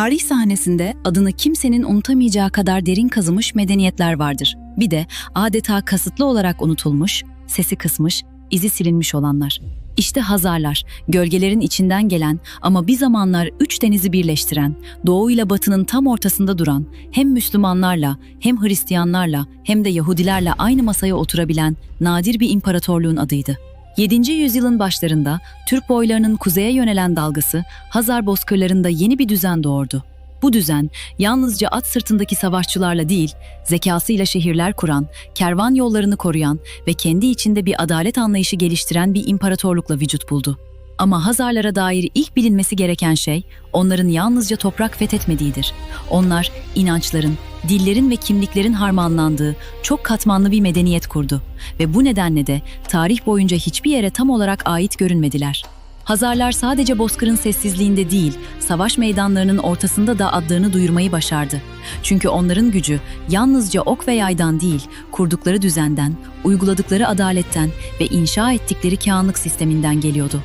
Tarih sahnesinde adını kimsenin unutamayacağı kadar derin kazımış medeniyetler vardır. Bir de adeta kasıtlı olarak unutulmuş, sesi kısmış, izi silinmiş olanlar. İşte Hazarlar, gölgelerin içinden gelen ama bir zamanlar üç denizi birleştiren, doğu ile batının tam ortasında duran, hem Müslümanlarla, hem Hristiyanlarla, hem de Yahudilerle aynı masaya oturabilen nadir bir imparatorluğun adıydı. 7. yüzyılın başlarında Türk boylarının kuzeye yönelen dalgası Hazar bozkırlarında yeni bir düzen doğurdu. Bu düzen yalnızca at sırtındaki savaşçılarla değil, zekasıyla şehirler kuran, kervan yollarını koruyan ve kendi içinde bir adalet anlayışı geliştiren bir imparatorlukla vücut buldu. Ama Hazarlara dair ilk bilinmesi gereken şey onların yalnızca toprak fethetmediğidir. Onlar inançların, dillerin ve kimliklerin harmanlandığı çok katmanlı bir medeniyet kurdu ve bu nedenle de tarih boyunca hiçbir yere tam olarak ait görünmediler. Hazarlar sadece bozkırın sessizliğinde değil, savaş meydanlarının ortasında da adlarını duyurmayı başardı. Çünkü onların gücü yalnızca ok ve yaydan değil, kurdukları düzenden, uyguladıkları adaletten ve inşa ettikleri kağanlık sisteminden geliyordu.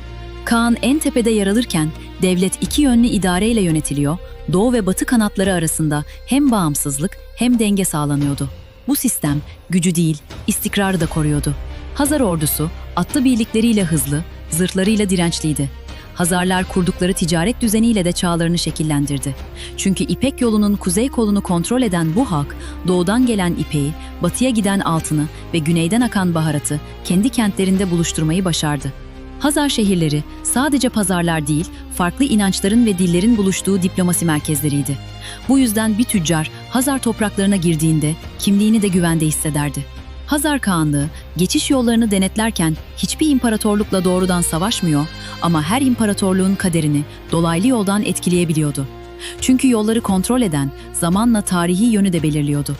Kaan en tepede yer alırken devlet iki yönlü idareyle yönetiliyor, doğu ve batı kanatları arasında hem bağımsızlık hem denge sağlanıyordu. Bu sistem gücü değil, istikrarı da koruyordu. Hazar ordusu atlı birlikleriyle hızlı, zırhlarıyla dirençliydi. Hazarlar kurdukları ticaret düzeniyle de çağlarını şekillendirdi. Çünkü İpek yolunun kuzey kolunu kontrol eden bu halk, doğudan gelen ipeği, batıya giden altını ve güneyden akan baharatı kendi kentlerinde buluşturmayı başardı. Hazar şehirleri sadece pazarlar değil, farklı inançların ve dillerin buluştuğu diplomasi merkezleriydi. Bu yüzden bir tüccar Hazar topraklarına girdiğinde kimliğini de güvende hissederdi. Hazar Kağanlığı geçiş yollarını denetlerken hiçbir imparatorlukla doğrudan savaşmıyor ama her imparatorluğun kaderini dolaylı yoldan etkileyebiliyordu. Çünkü yolları kontrol eden zamanla tarihi yönü de belirliyordu.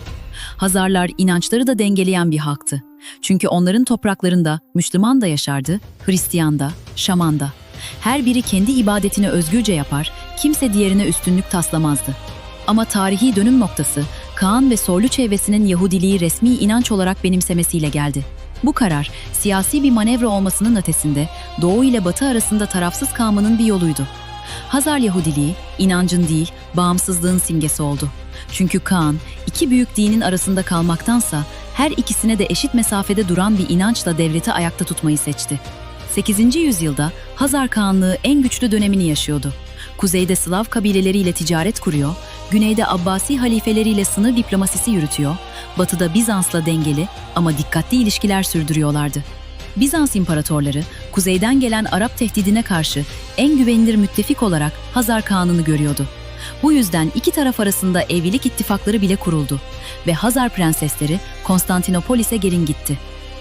Hazarlar inançları da dengeleyen bir halktı. Çünkü onların topraklarında Müslüman da yaşardı, Hristiyan da, Şaman da. Her biri kendi ibadetini özgürce yapar, kimse diğerine üstünlük taslamazdı. Ama tarihi dönüm noktası Kaan ve Soylu çevresinin Yahudiliği resmi inanç olarak benimsemesiyle geldi. Bu karar siyasi bir manevra olmasının ötesinde Doğu ile Batı arasında tarafsız kalmanın bir yoluydu. Hazar Yahudiliği inancın değil, bağımsızlığın simgesi oldu. Çünkü Kaan iki büyük dinin arasında kalmaktansa her ikisine de eşit mesafede duran bir inançla devleti ayakta tutmayı seçti. 8. yüzyılda Hazar Kağanlığı en güçlü dönemini yaşıyordu. Kuzeyde Slav kabileleriyle ticaret kuruyor, güneyde Abbasi halifeleriyle sınır diplomasisi yürütüyor, batıda Bizans'la dengeli ama dikkatli ilişkiler sürdürüyorlardı. Bizans imparatorları kuzeyden gelen Arap tehdidine karşı en güvenilir müttefik olarak Hazar Kağan'ını görüyordu. Bu yüzden iki taraf arasında evlilik ittifakları bile kuruldu ve Hazar prensesleri Konstantinopolis'e gelin gitti.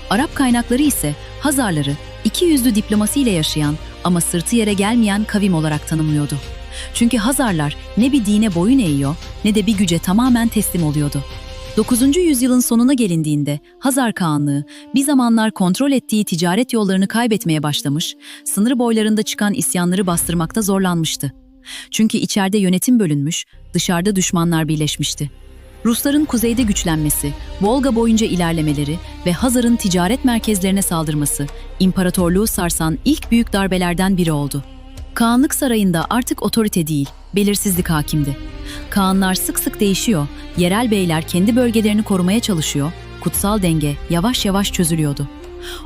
Arap kaynakları ise Hazarları iki yüzlü diplomasiyle yaşayan ama sırtı yere gelmeyen kavim olarak tanımlıyordu. Çünkü Hazarlar ne bir dine boyun eğiyor ne de bir güce tamamen teslim oluyordu. 9. yüzyılın sonuna gelindiğinde Hazar Kağanlığı bir zamanlar kontrol ettiği ticaret yollarını kaybetmeye başlamış, sınır boylarında çıkan isyanları bastırmakta zorlanmıştı. Çünkü içeride yönetim bölünmüş, dışarıda düşmanlar birleşmişti. Rusların kuzeyde güçlenmesi, Volga boyunca ilerlemeleri ve Hazar'ın ticaret merkezlerine saldırması imparatorluğu sarsan ilk büyük darbelerden biri oldu. Kağanlık sarayında artık otorite değil, belirsizlik hakimdi. Kağanlar sık sık değişiyor, yerel beyler kendi bölgelerini korumaya çalışıyor, kutsal denge yavaş yavaş çözülüyordu.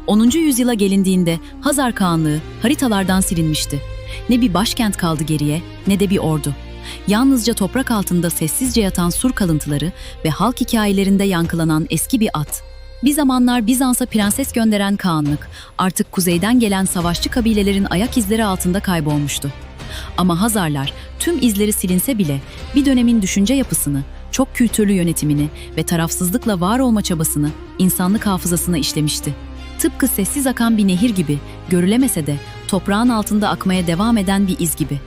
10. yüzyıla gelindiğinde Hazar Kağanlığı haritalardan silinmişti. Ne bir başkent kaldı geriye ne de bir ordu. Yalnızca toprak altında sessizce yatan sur kalıntıları ve halk hikayelerinde yankılanan eski bir at. Bir zamanlar Bizans'a prenses gönderen Kağanlık artık kuzeyden gelen savaşçı kabilelerin ayak izleri altında kaybolmuştu. Ama Hazarlar tüm izleri silinse bile bir dönemin düşünce yapısını, çok kültürlü yönetimini ve tarafsızlıkla var olma çabasını insanlık hafızasına işlemişti. Tıpkı sessiz akan bir nehir gibi görülemese de toprağın altında akmaya devam eden bir iz gibi.